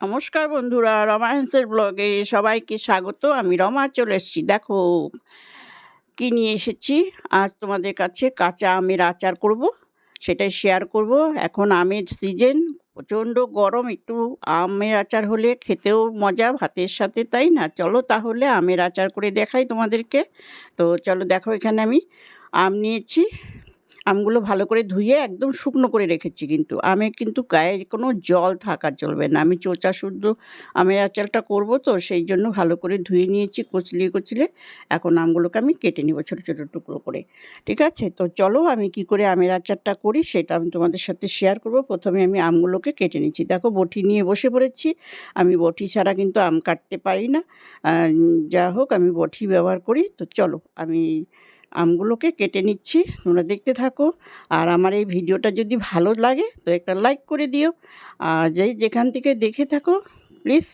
নমস্কার বন্ধুরা রমায়েন্সের ব্লগে সবাইকে স্বাগত। আমি রমা, চলে এসেছি। দেখো, কি নিয়ে এসেছি? আজ তোমাদের কাছে কাঁচা আমের আচার করব, সেটাই শেয়ার করব। এখন আমের সিজন প্রচণ্ড গরম, একটু আমের আচার হলে খেতেও মজা, ভাতের সাথে, তাই না? চলো তাহলে আমের আচার করে দেখাই তোমাদেরকে। তো চলো দেখো, এখানে আমি আম নিয়েছি। আমগুলো ভালো করে ধুয়ে একদম শুকনো করে রেখেছি কিন্তু। আমে কিন্তু গায়ে কোনো জল থাকা চলবে না। আমি চোচা শুদ্ধ আমের আচারটা করব তো, সেই জন্য ভালো করে ধুয়ে নিয়েছি, কচলিয়ে কচলে এখন আমগুলোকে আমি কেটে নিব ছোটো ছোটো টুকরো করে। ঠিক আছে? তো চলো আমি কি করে আমের আচারটা করি সেটা আমি তোমাদের সাথে শেয়ার করব। প্রথমে আমি আমগুলোকে কেটে নিচ্ছি। দেখো বটি নিয়ে বসে পড়েছি। আমি বটি ছাড়া কিন্তু আম কাটতে পারি না। যা হোক আমি বটি ব্যবহার করি। তো চলো আমি আমগুলোকে কেটে নিচ্ছি, তোমরা দেখতে থাকো। আর আমার এই ভিডিওটা যদি ভালো লাগে, তো একটা লাইক করে দিও। আর যে যেখান থেকে দেখে থাকো, প্লিজ।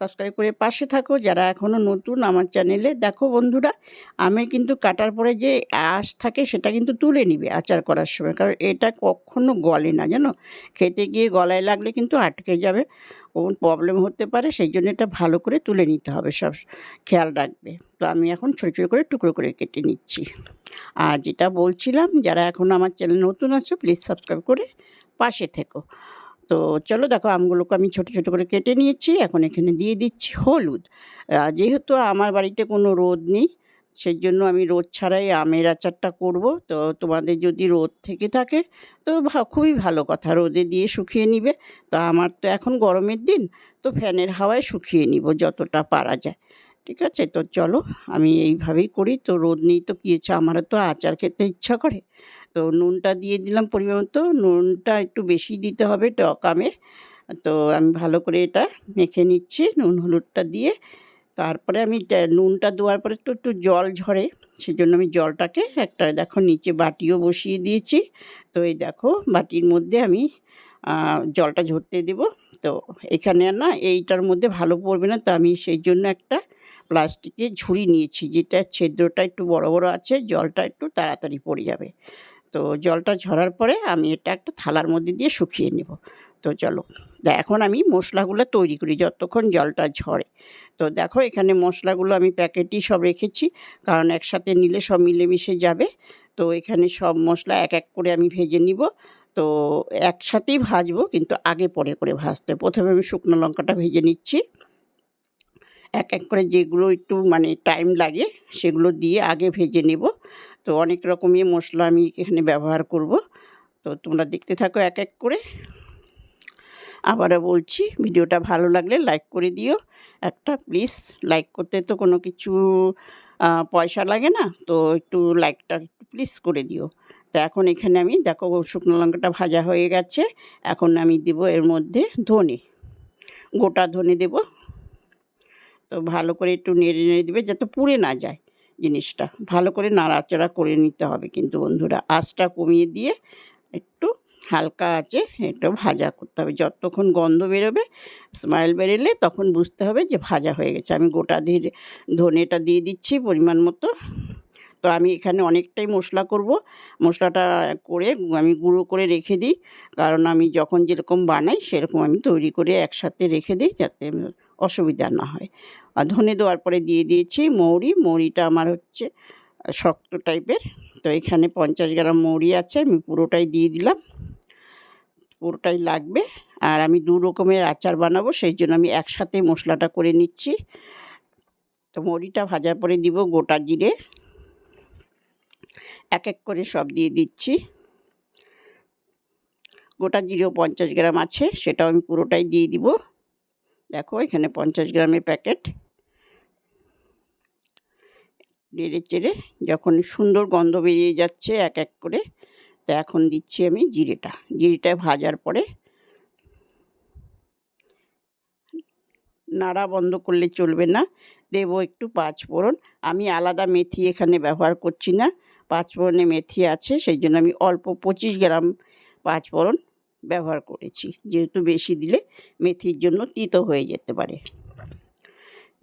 সাবস্ক্রাইব করে পাশে থাকো। যারা এখনও নতুন আমার চ্যানেলে দেখো বন্ধুরা, আমি কিন্তু কাটার পরে যে আঁশ থাকে সেটা কিন্তু তুলে নিবে আচার করার সময়। কারণ এটা কখনো গলে না, জানো? খেতে গিয়ে গলায় লাগলে কিন্তু আটকে যাবে। কোন প্রবলেম হতে পারে, সেই জন্য এটা ভালো করে তুলে নিতে হবে সব। খেয়াল রাখবে। তো আমি এখন ছোটো ছোটো করে টুকরো করে কেটে নিচ্ছি। আর যেটা বলছিলাম, যারা এখন আমার চ্যানেল নতুন আছো প্লিজ সাবস্ক্রাইব করে পাশে থেকো। তো চলো দেখো আমগুলোকে আমি ছোটো ছোটো করে কেটে নিয়েছি। এখন এখানে দিয়ে দিচ্ছি হলুদ। যেহেতু আমার বাড়িতে কোনো রোদ নেই সেই জন্য আমি রোদ ছাড়াই আমের আচারটা করব। তো তোমাদের যদি রোদ থেকে থাকে, তো খুবই ভালো কথা, রোদে দিয়ে শুকিয়ে নিবে। তো আমার তো এখন গরমের দিন, তো ফ্যানের হাওয়ায় শুকিয়ে নিব যতটা পারা যায়। ঠিক আছে? তো চলো, আমি এইভাবেই করি। তো রোদ নেই তো কী আমারও তো আচার খেতে ইচ্ছা করে। তো নুনটা দিয়ে দিলাম পরিমাণ মতো। নুনটা একটু বেশি দিতে হবে টক আমে। তো আমি ভালো করে এটা মেখে নিচ্ছি নুন হলুদটা দিয়ে। তারপরে আমি নুনটা দেওয়ার পরে তো একটু জল ঝরে সেই জন্য আমি জলটাকে একটা, দেখো নিচে বাটিও বসিয়ে দিয়েছি। তো এই দেখো বাটির মধ্যে আমি জলটা ঝরতে দেব। তো এখানে না এইটার মধ্যে ভালো পড়বে না, তো আমি সেই জন্য একটা প্লাস্টিকের ঝুড়ি নিয়েছি, যেটা ছিদ্রটা একটু বড় বড় আছে, জলটা একটু তাড়াতাড়ি পড়ে যাবে। তো জলটা ঝরার পরে আমি এটা একটা থালার মধ্যে দিয়ে শুকিয়ে নেব। তো চলো এখন আমি মশলাগুলো তৈরি করি যতক্ষণ জলটা ঝরে। তো দেখো, এখানে মশলাগুলো আমি প্যাকেটই সব রেখেছি, কারণ একসাথে নিলে সব মিলেমিশে যাবে। তো এখানে সব মশলা এক এক করে আমি ভেজে নিব। তো একসাথেই ভাজবো, কিন্তু আগে পরে করে ভাজতে। প্রথমে আমি শুকনো লঙ্কাটা ভেজে নিচ্ছি। এক এক করে যেগুলো একটু মানে টাইম লাগে, সেগুলো দিয়ে আগে ভেজে নেব। তো অনেক রকমই মশলা আমি এখানে ব্যবহার করব। তো তোমরা দেখতে থাকো এক এক করে। আবারও বলছি, ভিডিওটা ভালো লাগলে লাইক করে দিও। একটা প্লিজ লাইক করতে তো কোনো কিছু পয়সা লাগে না। তো একটু লাইকটা প্লিজ করে দিও। তো এখন এখানে আমি, দেখো শুকনো লঙ্কাটা ভাজা হয়ে গেছে। এখন আমি দেব এর মধ্যে ধনে। গোটা ধনে দেব। তো ভালো করে একটু নেড়ে নেড়ে দেবে যাতে পুড়ে না যায়। জিনিসটা। ভালো করে নাড়াচাড়া করে নিতে হবে কিন্তু বন্ধুরা। আঁচটা কমিয়ে দিয়ে একটু হালকা আছে একটু ভাজা করতে হবে। যতক্ষণ গন্ধ বেরোবে স্মাইল বেরোলে তখন বুঝতে হবে যে ভাজা হয়ে গেছে। আমি গোটা দিয়ে ধনেটা দিয়ে দিচ্ছি পরিমাণ মতো। তো আমি এখানে অনেকটাই মশলা করব। মশলাটা করে আমি গুঁড়ো করে রেখে দিই। কারণ আমি যখন যেরকম বানাই সেরকম আমি তৈরি করে একসাথে রেখে দিই যাতে অসুবিধা না হয়। আর ধনে দেওয়ার পরে দিয়ে দিয়েছি মৌরি। মৌরিটা আমার হচ্ছে শক্ত টাইপের। তো এখানে পঞ্চাশ গ্রাম মৌরি আছে, আমি পুরোটাই দিয়ে দিলাম। পুরোটাই লাগবে। আর আমি দু রকমের আচার বানাবো, সেই জন্য আমি একসাথে মশলাটা করে নিচ্ছি। তো মৌরিটা ভাজার পরে দিব গোটা জিরে। এক এক করে সব দিয়ে দিচ্ছি। গোটা জিরেও পঞ্চাশ গ্রাম আছে, সেটাও আমি পুরোটাই দিয়ে দিব। দেখো, এখানে পঞ্চাশ গ্রামের প্যাকেট। নেড়ে চেড়ে যখন সুন্দর গন্ধ বেরিয়ে যাচ্ছে এক এক করে, তো এখন দিচ্ছি আমি জিরেটা। জিরেটা ভাজার পরে নাড়া বন্ধ করলে চলবে না। দেবো একটু পাঁচ ফোড়ন আমি আলাদা মেথি এখানে ব্যবহার করছি না। পাঁচ ফোড়নে মেথি আছে, সেই জন্য আমি অল্প পঁচিশ গ্রাম পাঁচ ফোড়ন ব্যবহার করেছি। যেহেতু বেশি দিলে মেথির জন্য তিতো হয়ে যেতে পারে।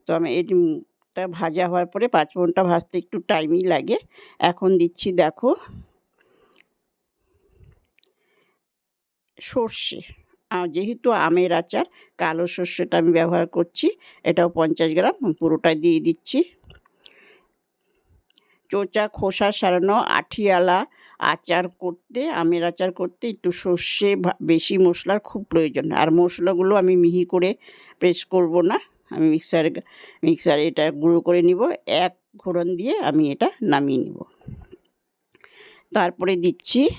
তো আমি এটা ভাজা হওয়ার পরে পাঁচ ফোড়নটা ভাজতে একটু টাইমই লাগে। এখন দিচ্ছি দেখো সর্ষে। যেহেতু আমের আচার, কালো সর্ষেটা আমি ব্যবহার করছি, এটাও পঞ্চাশ গ্রাম, পুরোটাই দিয়ে দিচ্ছি। চোচা খোসা সারানো, আঠিয়ালা আচার করতে, আমের আচার করতে একটু সর্ষে বেশি মশলার খুব প্রয়োজন আর মশলাগুলো আমি মিহি করে পেস্ট করব না। আমি মিক্সার মিক্সারে এটা গুঁড়ো করে নিব। এক ঘোড়ন দিয়ে আমি এটা নামিয়ে নিব। তারপরে দিচ্ছি,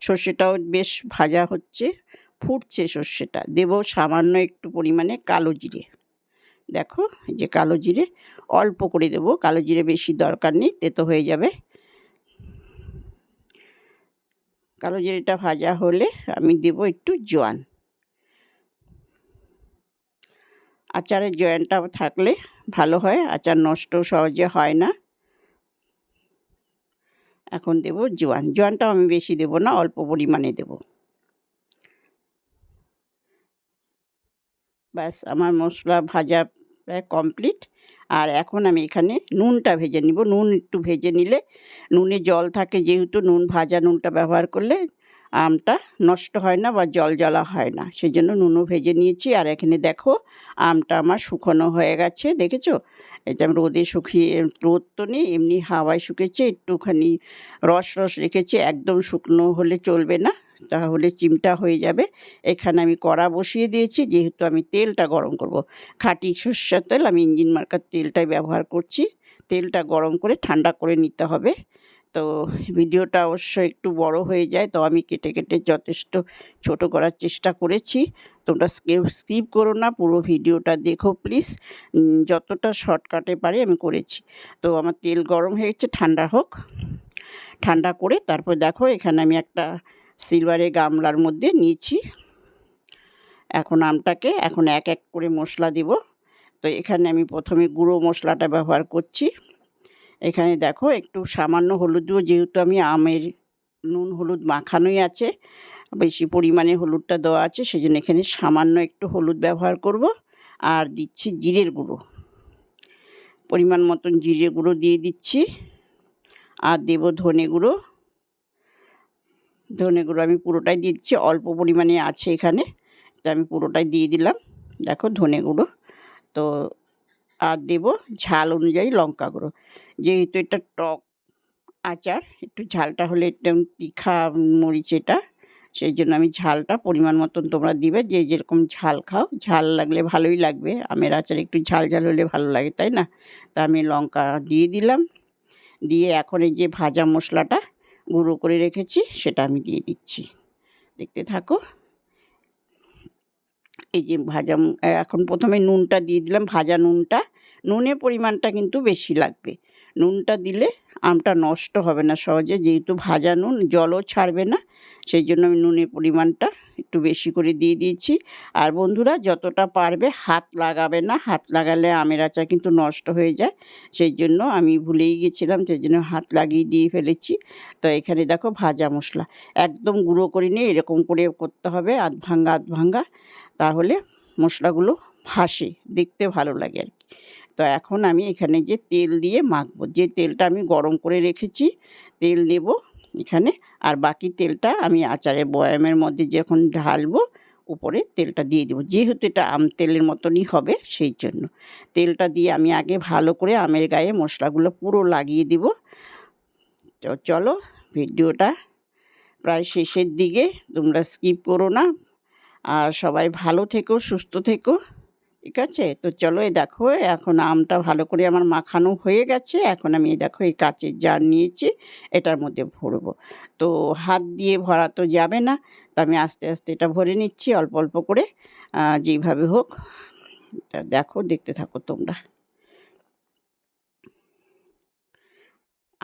সর্ষেটাও বেশ ভাজা হচ্ছে, ফুটছে সর্ষেটা। দেব সামান্য একটু পরিমাণে কালো জিরে। দেখো যে কালো জিরে, অল্প করে দেবো। কালো জিরে বেশি দরকার নেই, তেতো হয়ে যাবে। কালো জিরেটা ভাজা হলে আমি দেব একটু জোয়ান। আচারের জয়েনটা থাকলে ভালো হয়, আচার নষ্ট সহজে হয় না। এখন দেব জোয়ান। জোয়ানটাও আমি বেশি দেব না, অল্প পরিমাণে দেব। ব্যাস, আমার মশলা ভাজা প্রায় কমপ্লিট আর এখন আমি এখানে নুনটা ভেজে নিব। নুন একটু ভেজে নিলে নুনে জল থাকে যেহেতু নুন ভাজা নুনটা ব্যবহার করলে আমটা নষ্ট হয় না বা জল জ্বালা হয় না। সেই জন্য নুনও ভেজে নিয়েছি। আর এখানে দেখো আমটা আমার শুকনো হয়ে গেছে। দেখেছ? এটা আমি রোদে শুকিয়ে রোদ তো নেই, এমনি হাওয়ায় শুকেছে। একটুখানি রস রস রেখেছি। একদম শুকনো হলে চলবে না। তাহলে চিমটা হয়ে যাবে। এখানে আমি কড়া বসিয়ে দিয়েছি, যেহেতু আমি তেলটা গরম করব। খাঁটি সর্ষের তেল, আমি ইঞ্জিন মার্কার তেলটাই ব্যবহার করছি। তেলটা গরম করে ঠান্ডা করে নিতে হবে। তো ভিডিওটা অবশ্য একটু বড় হয়ে যায়, তো আমি কেটে কেটে যথেষ্ট ছোট করার চেষ্টা করেছি। তোমরা কেউ স্কিপ করো না, পুরো ভিডিওটা দেখো প্লিজ। যতটা শর্টকাটে পারি আমি করেছি। তো আমার তেল গরম হয়ে গেছে, ঠান্ডা হোক। ঠান্ডা করে তারপর দেখো, এখানে আমি একটা সিলভারের গামলার মধ্যে নিয়েছি। এখন আমটাকে এখন এক এক করে মশলা দিব। তো এখানে আমি প্রথমে গুঁড়ো মশলাটা ব্যবহার করছি। এখানে দেখো একটু সামান্য হলুদ দেবো যেহেতু আমি আমের নুন, হলুদ মাখানোই আছে, বেশি পরিমাণে হলুদটা দেওয়া আছে সেই জন্য এখানে সামান্য একটু হলুদ ব্যবহার করব। আর দিচ্ছি জিরের গুঁড়ো। পরিমাণ মতন জিরে গুঁড়ো দিয়ে দিচ্ছি। আর দেব ধনে গুঁড়ো। ধনে গুঁড়ো আমি পুরোটাই দিচ্ছি, অল্প পরিমাণে আছে এখানে তো আমি পুরোটাই দিয়ে দিলাম। দেখো ধনে গুঁড়ো। তো আর দেব ঝাল অনুযায়ী লঙ্কা গুঁড়ো। যেহেতু এটা টক আচার, একটু ঝালটা হলে একদম তীখা মরিচ এটা, সেই জন্য আমি ঝালটা পরিমাণ মতন তোমরা দিবে, যে যেরকম ঝাল খাও। ঝাল লাগলে ভালোই লাগবে, আমের আচার একটু ঝাল ঝাল হলে ভালো লাগে, তাই না? তা আমি লঙ্কা দিয়ে দিলাম। দিয়ে এখন এই যে ভাজা মশলাটা গুঁড়ো করে রেখেছি, সেটা আমি দিয়ে দিচ্ছি। দেখতে থাকো। এই যে ভাজা এখন প্রথমে নুনটা দিয়ে দিলাম, ভাজা নুনটা। নুনের পরিমাণটা কিন্তু বেশি লাগবে। নুনটা দিলে আমটা নষ্ট হবে না সহজে। যেহেতু ভাজা নুন, জলও ছাড়বে না সেই জন্য আমি নুনের পরিমাণটা একটু বেশি করে দিয়ে দিয়েছি। আর বন্ধুরা, যতটা পারবে হাত লাগাবে না, হাত লাগালে আমের আচার কিন্তু নষ্ট হয়ে যায়। সেই জন্য আমি ভুলেই গেছিলাম সেই জন্য হাত লাগিয়ে দিয়ে ফেলেছি। তো এখানে দেখো ভাজা মশলা, একদম গুঁড়ো করে নিয়ে এরকম করে করতে হবে, আধ ভাঙ্গা আধ ভাঙ্গা, তাহলে মশলাগুলো ভাসে, দেখতে ভালো লাগে আর কি। তো এখন আমি এখানে যে তেল দিয়ে মাখবো, যে তেলটা আমি গরম করে রেখেছি, তেল নেব এখানে। আর বাকি তেলটা আমি আচারে বয়ামের মধ্যে যখন ঢালবো, উপরে তেলটা দিয়ে দেবো। যেহেতু এটা আম তেলের মতনই হবে, সেই জন্য। তেলটা দিয়ে আমি আগে ভালো করে আমের গায়ে মশলাগুলো পুরো লাগিয়ে দিব। তো চলো, ভিডিওটা প্রায় শেষের দিকে, তোমরা স্কিপ করো না। আর সবাই ভালো থেকো, সুস্থ থেকো। ঠিক আছে? তো চলো এই দেখো, এখন আমটা ভালো করে আমার মাখানো হয়ে গেছে। এখন আমি এই দেখো, এই কাচের জার নিয়েছি, এটার মধ্যে ভরবো। তো হাত দিয়ে ভরা তো যাবে না, তো আমি আস্তে আস্তে এটা ভরে নিচ্ছি অল্প অল্প করে। যেইভাবে হোক দেখো, দেখতে থাকো তোমরা।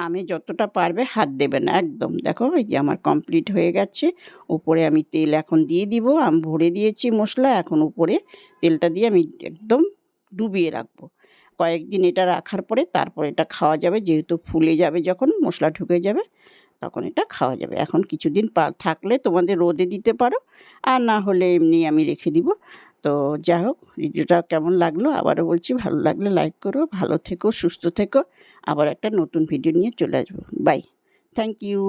আমি যতটা পারবে হাত দেবে না, একদম। দেখো এই যে আমার কমপ্লিট হয়ে গেছে। উপরে আমি তেল এখন দিয়ে দিব, আমি ভরে দিয়েছি মশলা, এখন উপরে তেলটা দিয়ে আমি একদম ডুবিয়ে রাখব। কয়েকদিন এটা রাখার পরে তারপর এটা খাওয়া যাবে, যেহেতু ফুলে যাবে যখন, মশলা ঢুকে যাবে, তখন এটা খাওয়া যাবে। এখন কিছুদিন থাকলে তোমাদের রোদে দিতে পারো, আর না হলে এমনি আমি রেখে দিব। তো যাই হোক, ভিডিওটা কেমন লাগল আবারও বলছি, ভালো লাগলে লাইক করো, ভালো থেকো, সুস্থ থেকো। আবার একটা নতুন ভিডিও নিয়ে চলে আসব। Bye thank you